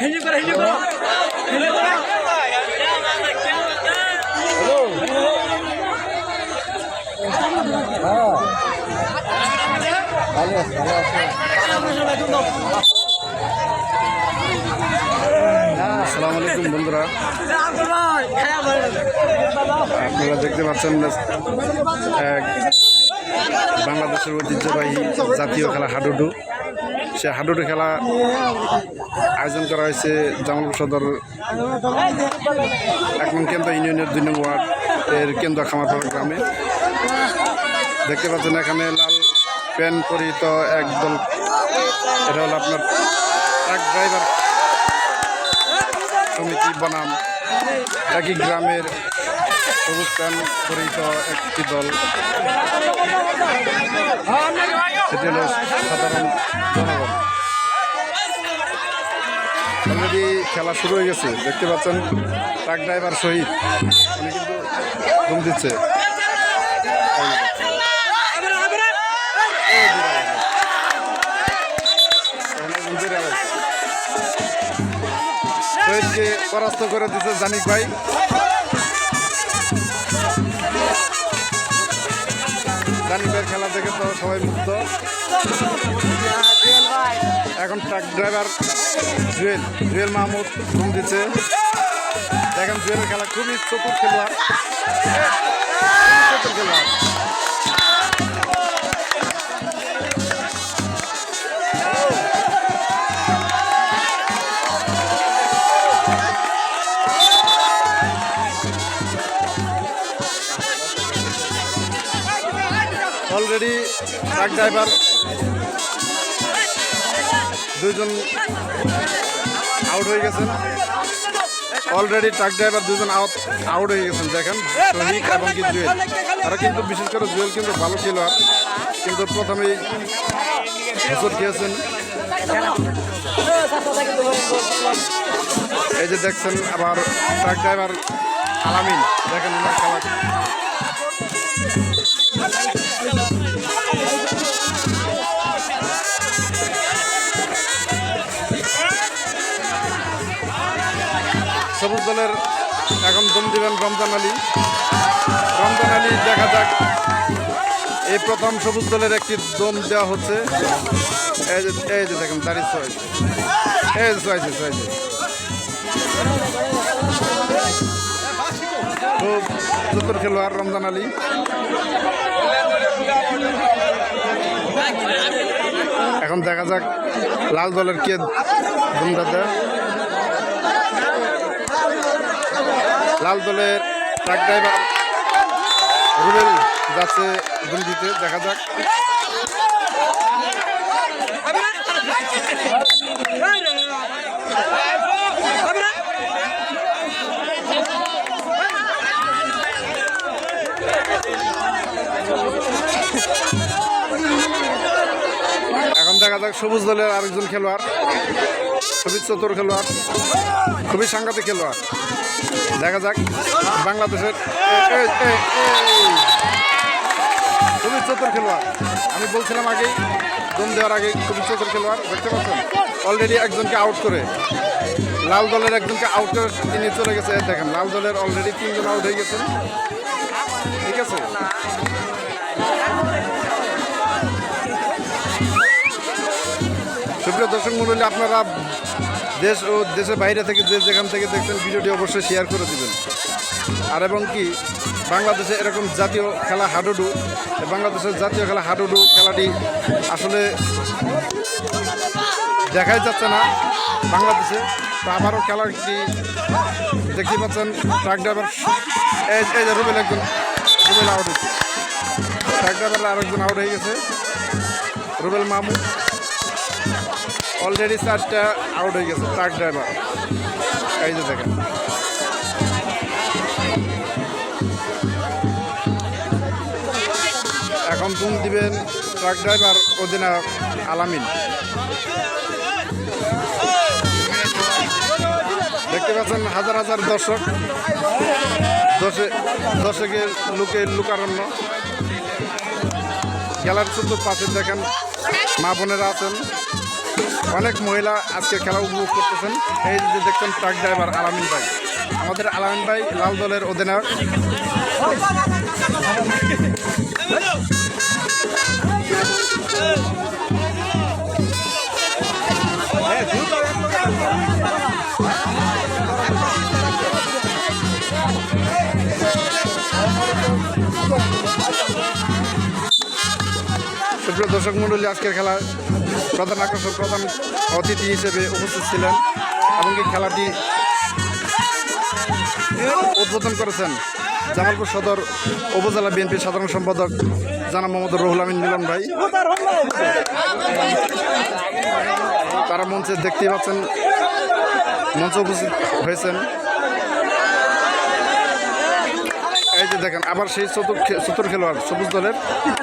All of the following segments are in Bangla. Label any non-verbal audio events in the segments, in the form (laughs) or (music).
হিন্দি করো হিন্দি করো। হিন্দি করো। আসসালামু আলাইকুম, বন্ধুরা। আপনারা দেখতে পাচ্ছেন বাংলাদেশের ঐতিহ্যবাহী জাতীয় খেলা হাডুডু। সে হাডুডু খেলা আয়োজন করা হয়েছে জামালপুর সদর এক নং কেন্দ্র ইউনিয়নের দুই নং ওয়ার্ড এর কেন্দ্র খামারপাড়া গ্রামে। দেখতে পাচ্ছেন এখানে লাল প্যান্ট পরিহিত একদল, এটা হলো আপনার ট্রাক ড্রাইভার সমিতি বনাম। একই গ্রামের সবুজ প্যান্ট পরিহিত একটি দল। সেটি হলো সাধারণ জনগণ। অলরেডি খেলা শুরু হয়ে গেছে। দেখতে পাচ্ছেন, ট্রাক ড্রাইভার শহীদ। উনি কিন্তু ঘুম দিচ্ছে। পরাস্ত করে দিচ্ছে জানিক ভাই। জানিক খেলা দেখে তো সবাই মুক্ত এখন ট্রাক ড্রাইভার জুয়েল জুয়েল মাহমুদ ঘুম দিচ্ছে। দেখেন জুয়েলের খেলা খুবই চতুর খেলোয়াড়। খেলোয়াড়। ট্রাক ড্রাইভার দুজন আউট হয়ে গেছেন। অলরেডি ট্রাক ড্রাইভার দুজন আউট আউট হয়ে গেছেন দেখেন। শহীদ এবং কি জুয়েল তারা কিন্তু বিশেষ করে জুয়েল কিন্তু ভালো খেলোয়াড় কিন্তু প্রথমেই হোসর খেয়েছেন। এই যে দেখছেন আবার ট্রাক ড্রাইভার আলামিন দেখেন ওনার খেলা। দলের এখন দম দিবেন রমজান আলী। রমজান আলী, দেখা যাক। এই প্রথম সবুজ দলের একটি দম দেওয়া হচ্ছে। এই যে দেখেন দাঁড়িয়ে এই খুব চতুর খেলোয়াড় রমজান আলী। এখন দেখা যাক লাল দলের কে দমটা দেয় লাল দলের ট্রাক ড্রাইভার রুবেল যাচ্ছে গুণ দিতে দেখা যাক। এখন দেখা যাক সবুজ দলের আরেকজন খেলোয়াড় খুবই চতুর খেলোয়াড়, খুবই সাংঘাতিক খেলোয়াড়। দেখা যাক, বাংলাদেশের খুবই চতুর খেলোয়াড়। আমি বলছিলাম আগেই, দম দেওয়ার আগে খুবই চতুর খেলোয়াড়, দেখতে পাচ্ছেন? অলরেডি একজনকে আউট করে, লাল দলের একজনকে আউট করে তিনি চলে গেছে দেখেন, লাল দলের অলরেডি তিনজন আউট হয়ে গেছেন। ঠিক আছে? সুপ্রিয় দর্শক মন্ডলী, আপনারা দেশ ও দেশের বাইরে থেকে যে যেখান থেকে দেখছেন, ভিডিওটি অবশ্যই শেয়ার করে দিবেন। আর এবং কি, বাংলাদেশে এরকম জাতীয় খেলা হাডুডু বাংলাদেশের জাতীয় খেলা হাডুডু খেলাটি আসলে দেখাই যাচ্ছে না বাংলাদেশে। তো আবারও খেলাটি দেখতে পাচ্ছেন ট্রাক ড্রাইভার এই যে রুবেল একজন, রুবেল আউট হয়েছে। ট্রাক ড্রাইভার আরেকজন আউট হয়ে গেছে, রুবেল মাহমুদ অলরেডি চারটা আউট হয়ে গেছে ট্রাক ড্রাইভার এই যে দেখেন। এখন তুমি দিবেন ট্রাক ড্রাইভার অধিনায়ক আলামিন। দেখতে পাচ্ছেন হাজার হাজার দর্শক। দর্শকের লোকের লোকারণ্য। খেলার শুধু পাশে দেখেন মা বোনেরা আছেন। অনেক মহিলা আজকে খেলা উপভোগ করতেছেন। এই যে দেখছেন ট্রাক ড্রাইভার আলামিন ভাই। আমাদের আলামিন ভাই লাল দলের অধিনায়ক। দর্শক মণ্ডলী আজকের খেলার প্রধান আকর্ষণ প্রধান অতিথি হিসেবে উপস্থিত ছিলেন এমনকি খেলাটি উদ্বোধন করেছেন জামালপুর সদর উপজেলা বিএনপির সাধারণ সম্পাদক জানা মোহাম্মদ রহুল আমিন মিলন ভাই। তারা মঞ্চে দেখতেই পাচ্ছেন, মঞ্চে উপস্থিত হয়েছেন। এই যে দেখেন, আবার সেই চতুর চতুর খেলোয়াড়, সবুজ দলের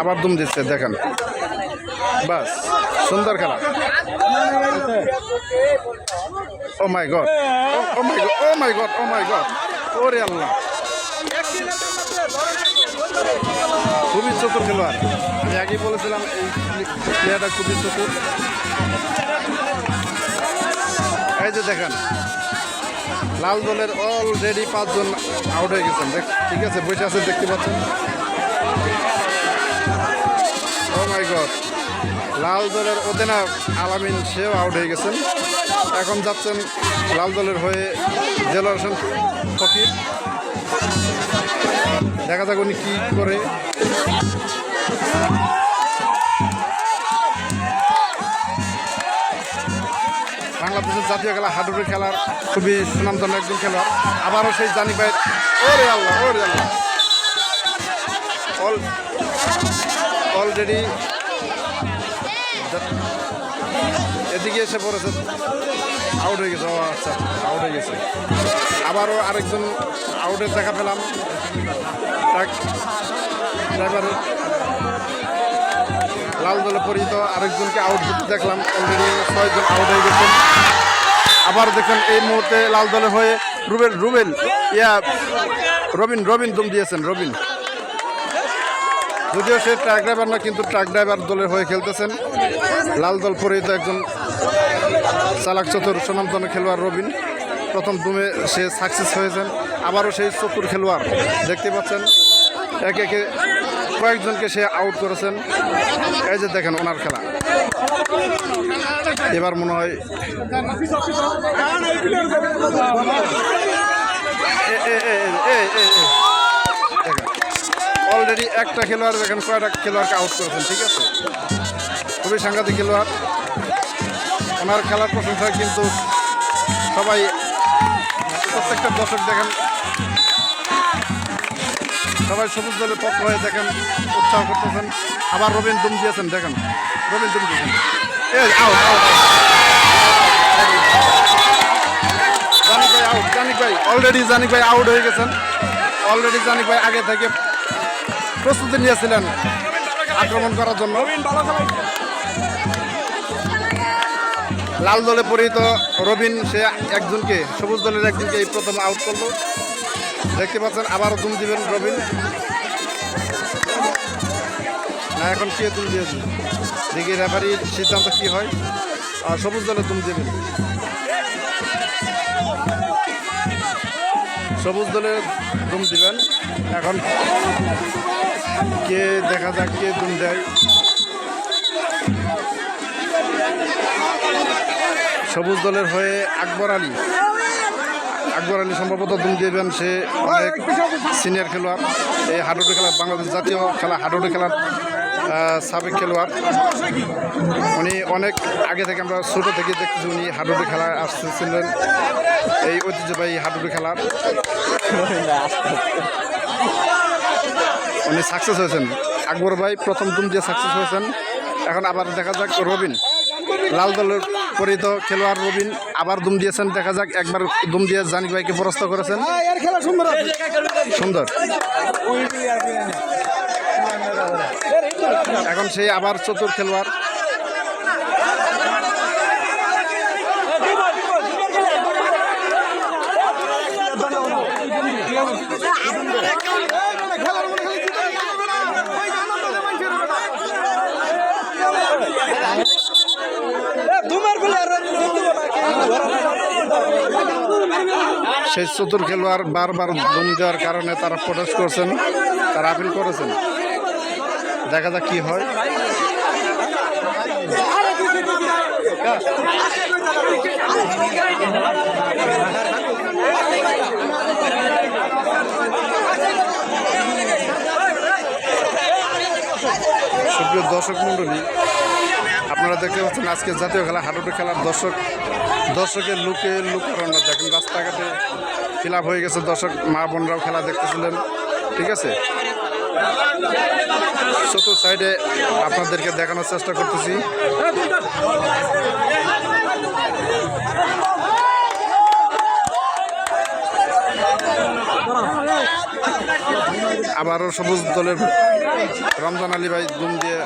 আবার দুম দিচ্ছে, দেখেন। বাস, সুন্দর খেলা। ও my god, oh my god, oh my god, oh my god, ওরে আল্লাহ। খুবই চতুর খেলোয়াড়। আগেই বলেছিলাম, এই প্লেয়ারটা খুবই চতুর। এই যে দেখেন, লাল দলের অলরেডি পাঁচজন আউট হয়ে গেছেন। দেখ, ঠিক আছে, বসে আছে দেখতে পাচ্ছেন? ও মাই গড। লাল দলের অধিনায়ক আলামিন, সেও আউট হয়ে গেছেন। এখন যাচ্ছেন লাল দলের হয়ে দেলোয়ার হোসেন দেখা যাক উনি কী করে। বাংলাদেশের জাতীয় খেলা, হাডুডু খেলার খুবই সুনামধন্য একজন খেলোয়াড়। আবারও সেই জানি ভাই ওরে আল্লাহ ওরে আল্লাহ। অল অলরেডি এদিকে এসে পড়েছে আউট হয়ে গেছে। ও আচ্ছা আউট হয়ে গেছে। আবারও আরেকজন আউটের দেখা পেলাম। ট্রাক ড্রাইভারের লাল দলে পরিচিত আরেকজনকে আউট দেখলাম। অলরেডি ছয়জন আউট হয়ে গেছেন। আবার দেখেন এই মুহূর্তে লাল দলে হয়ে রুবেল রুবেল, ইয়া, রবিন রবিন দুম দিয়েছেন, রবিন। যদিও সে ট্রাক ড্রাইভার না, কিন্তু ট্রাক ড্রাইভার দলের হয়ে খেলতেছেন। লাল দল পরিচিত একজন চালাক চতুর সুনামধন্য খেলোয়াড় রবিন। প্রথম দুমে সে সাকসেস হয়েছেন। আবারও সেই চতুর খেলোয়াড়, দেখতে পাচ্ছেন? একে একে কয়েকজনকে সে আউট করেছেন। এই যে দেখেন ওনার খেলা। এবার মনে হয় অলরেডি একটা খেলোয়াড় দেখেন কয়টা খেলোয়াড়কে আউট করেছেন, ঠিক আছে? খুবই সাংঘাতিক খেলোয়াড়। ওনার খেলার প্রশংসা কিন্তু সবাই, প্রত্যেকটা দর্শক দেখেন। সবাই সবুজ দলের পক্ষ হয়ে দেখেন, উৎসাহ করতেছেন। আবার রবীন দুম দিয়েছেন দেখেন। রবীন দুম দিয়েছেন আউট আউট ভাই আউট জানিক ভাই। অলরেডি জানিক ভাই আউট হয়ে গেছেন। অলরেডি জানিক ভাই আগে থেকে প্রস্তুতি নিয়েছিলেন আক্রমণ করার জন্য। লাল দলে পরিহিত রবিন, সে একজনকে, সবুজ দলের একজনকে এই প্রথম আউট করল। দেখতে পাচ্ছেন, আবারও তুম দিবেন রবিন। না, এখন কে তুম দিয়েছে? দেখি রেফারির সিদ্ধান্ত কি হয়। আর সবুজ দলে তুম দিবেন। সবুজ দলে তুম দিবেন। এখন কে দেখা যাক কে তুম দেয়। সবুজ দলের হয়ে আকবর আলী। আকবর আলী সম্ভবত দুম দিবেন সে অনেক সিনিয়র খেলোয়াড়। এই হাডুডু খেলা বাংলাদেশ জাতীয় খেলা হাডুডু খেলার সাবেক খেলোয়াড়। উনি অনেক আগে থেকে আমরা ছোটো থেকে দেখতেছি উনি হাডুডু খেলায় আসতেছিলেন। এই ঐতিহ্যবাহী হাডুডু খেলার। (laughs) উনি সাকসেস হয়েছেন। আকবর ভাই প্রথম দুম দিয়ে সাকসেস হয়েছেন। এখন আবার দেখা যাক রবিন। লাল দলের পরিহিত খেলোয়াড় রবিন আবার দুম দিয়েছেন। দেখা যাক একবার দুম দিয়ে জানিক ভাইকে পরাস্ত করেছেন। সুন্দর। এখন সেই আবার চতুর খেলোয়াড়। সেই চতুর খেলোয়াড় বারবার দম দেওয়ার কারণে তারা প্রোটেস্ট করছেন, তারা আপিল করেছেন। দেখা যাক কি হয়। সুপ্রিয় দর্শক মণ্ডলী, আপনারা দেখতে পাচ্ছেন আজকে জাতীয় খেলা হাডুডু খেলার দর্শক দর্শকের লুকে লুকারণ্য দেখেন, রাস্তাঘাটে ফিল হয়ে গেছে, দর্শক মা বোনরাও খেলা দেখতেছিলেন, ঠিক আছে? চতুর সাইডে আপনাদেরকে দেখানোর চেষ্টা করতেছি। আবারও সবুজ দলের রমজান আলী ভাই দুম দিয়ে